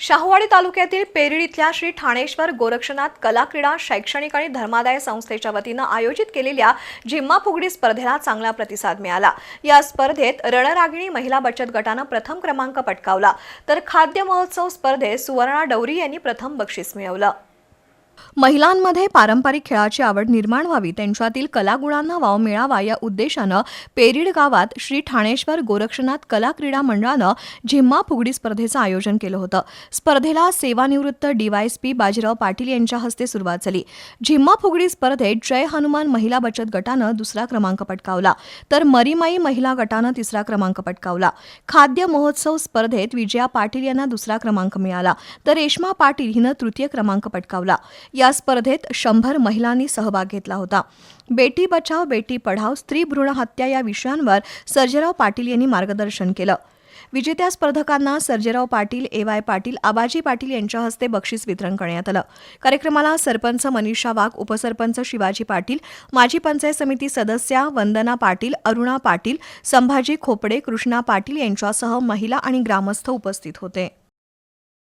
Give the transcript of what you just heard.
शाहूवाडी तालुक्यातील पेरीड इथल्या श्री ठाणेश्वर गोरक्षनाथ कला क्रीडा शैक्षणिक आणि धर्मादाय संस्थेच्या वतीनं आयोजित केलेल्या झिम्मा फुगडी स्पर्धेला चांगला प्रतिसाद मिळाला. या स्पर्धेत रणरागिणी महिला बचत गटानं प्रथम क्रमांक पटकावला. तर खाद्य महोत्सव स्पर्धेत सुवर्णा डवरी यांनी प्रथम बक्षीस मिळवलं. महिलांमध्ये पारंपरिक खेळाची आवड निर्माण व्हावी त्यांच्यातील कलागुणांना वाव मिळावा या उद्देशानं पेरीड गावात श्री ठाणेश्वर गोरक्षनाथ कला क्रीडा मंडळानं झिम्मा फुगडी स्पर्धेचं आयोजन केलं होतं. स्पर्धेला सेवानिवृत्त डीवायएसपी बाजीराव पाटील यांच्या हस्ते सुरुवात झाली. झिम्मा फुगडी स्पर्धेत जय हनुमान महिला बचत गटानं दुसरा क्रमांक पटकावला तर मरीमाई महिला गटानं तिसरा क्रमांक पटकावला. खाद्य महोत्सव स्पर्धेत विजया पाटील यांना दुसरा क्रमांक मिळाला तर रेश्मा पाटील हिनं तृतीय क्रमांक पटकावला. या स्पर्धेत शंभर महिलांनी सहभाग घेतला होता. बेटी बचाव बेटी पढाव स्त्री भ्रूण हत्या या विषयांवर सर्जेराव पाटील यांनी मार्गदर्शन केलं. विजेत्या स्पर्धकांना सर्जेराव पाटील ए वाय पाटील आबाजी पाटील यांच्या हस्ते बक्षीस वितरण करण्यात आलं. कार्यक्रमाला सरपंच मनीषा वाघ उपसरपंच शिवाजी पाटील माजी पंचायत समिती सदस्या वंदना पाटील अरुणा पाटील संभाजी खोपडे कृष्णा पाटील यांच्यासह महिला आणि ग्रामस्थ उपस्थित होते.